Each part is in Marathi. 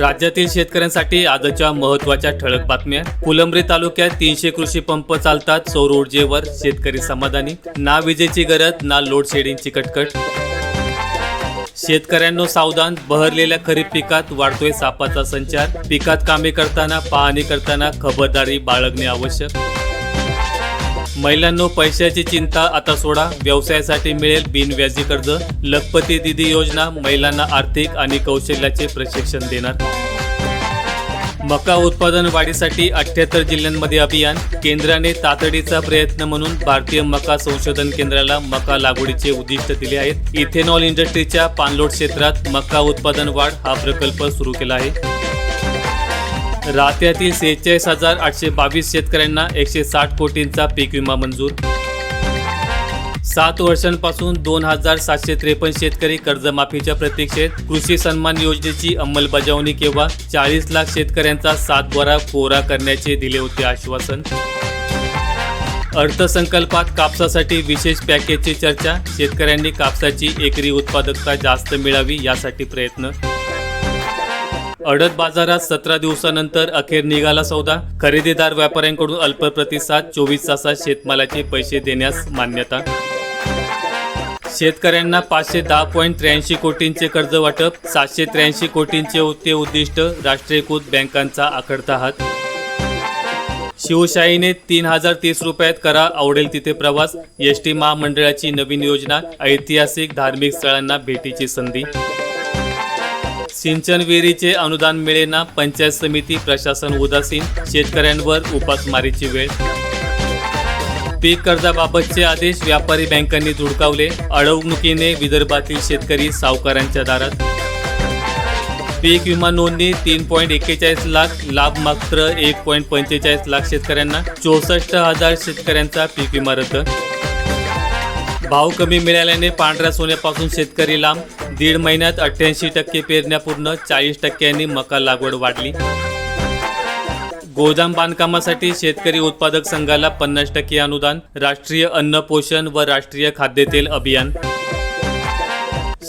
राज्यातील शेतकऱ्यांसाठी आजच्या महत्त्वाच्या ठळक बातम्या. फुलंब्री तालुक्यात तीनशे कृषी पंप चालतात. सौर ऊर्जेवर शेतकरी समाधानी. ना विजेची गरज ना लोड शेडिंगची कटकट. शेतकऱ्यांनो सावधान. बहरलेल्या खरीप पिकात वाढतोय सापाचा संचार. पिकात कामे करताना पाहणी करताना खबरदारी बाळगणे आवश्यक. महिलांनो पैशाची चिंता आता सोडा. व्यवसायासाठी मिळेल बिनव्याजी कर्ज. लखपती दिदी योजना महिलांना आर्थिक आणि कौशल्याचे प्रशिक्षण देणार. मका उत्पादन वाढीसाठी अठ्याहत्तर जिल्ह्यांमध्ये अभियान. केंद्राने तातडीचा प्रयत्न म्हणून भारतीय मका संशोधन केंद्राला मका लागवडीचे उद्दिष्ट दिले आहेत. इथेनॉल इंडस्ट्रीच्या पाणलोट क्षेत्रात मका उत्पादन वाढ हा प्रकल्प सुरू केला आहे. रात्यातील सेहेचाळीस हजार आठशे बावीस शेतकऱ्यांना एकशे साठ कोटींचा पीक विमा मंजूर. सात वर्षांपासून दोन हजार सातशे त्रेपन्न शेतकरी कर्जमाफीच्या प्रतीक्षेत कृषी सन्मान योजनेची अंमलबजावणी केव्हा चाळीस लाख शेतकऱ्यांचा सातबारा कोरा करण्याचे दिले होते आश्वासन. अर्थसंकल्पात कापसासाठी विशेष पॅकेजची चर्चा शेतकऱ्यांनी कापसाची एकरी उत्पादकता जास्त मिळावी यासाठी प्रयत्न अडत बाजारात सतरा दिवसानंतर अखेर निघाला सौदा. खरेदीदार व्यापाऱ्यांकडून अल्प प्रतिसाद चोवीस तासात शेतमालाचे पैसे देण्यास मान्यता. शेतकऱ्यांना पाचशे दहा पॉईंट त्र्याऐंशी कोटींचे कर्ज वाटप सातशे त्र्याऐंशी कोटींचे होते उद्दिष्ट राष्ट्रीयकृत बँकांचा आखडता हात. शिवशाहीने तीन हजार तीस रुपयात करा आवडेल तिथे प्रवास. एस टी महामंडळाची नवीन योजना ऐतिहासिक धार्मिक स्थळांना भेटीची संधी. सिंचन विहिरीचे अनुदान मिळेना पंचायत समिती प्रशासन उदासीन शेतकऱ्यांवर उपासमारीची वेळ. पीक कर्जाबाबतचे आदेश व्यापारी बँकांनी धुडकावले अडवणुकीने विदर्भातील शेतकरी सावकारांच्या दारात. पीक विमा नोंदणी तीन पॉईंट एक्केचाळीस लाख लाभ मात्र एक पॉईंट पंचेचाळीस लाख शेतकऱ्यांना चौसष्ट हजार शेतकऱ्यांचा पीक विमा रद्द. भाव कमी मिळाल्याने पांढऱ्या सोन्यापासून शेतकरी लांब. दीड महिन्यात अठ्ठ्याऐंशी टक्के पेरण्या पूर्ण चाळीस टक्क्यांनी मका लागवड वाढली. गोदाम बांधकामासाठी शेतकरी उत्पादक संघाला पन्नास टक्के अनुदान राष्ट्रीय अन्न पोषण व राष्ट्रीय खाद्यतेल अभियान.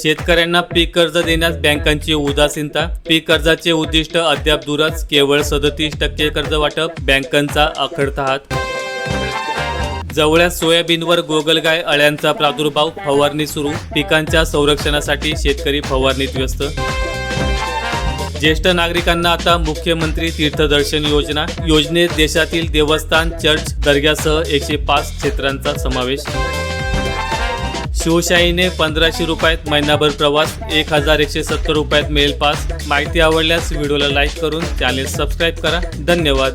शेतकऱ्यांना पीक कर्ज देण्यास बँकांची उदासीनता. पीक कर्जाचे उद्दिष्ट अद्याप दूरच केवळ सदतीस टक्के कर्ज वाटप बँकांचा अखडता हात जवळ्यात सोयाबीनवर गोगलगाय अळ्यांचा प्रादुर्भाव फवारणी सुरू पिकांच्या संरक्षणासाठी शेतकरी फवारणीत व्यस्त. ज्येष्ठ नागरिकांना आता मुख्यमंत्री तीर्थदर्शन योजना योजनेत देशातील देवस्थान चर्च दर्ग्यासह एकशे पाच क्षेत्रांचा समावेश. शिवशाहीने पंधराशे रुपयात महिनाभर प्रवास एक हजार एकशे सत्तर रुपयात मिळेल पास. माहिती आवडल्यास व्हिडिओला लाईक करून चॅनेल सबस्क्राईब करा. धन्यवाद.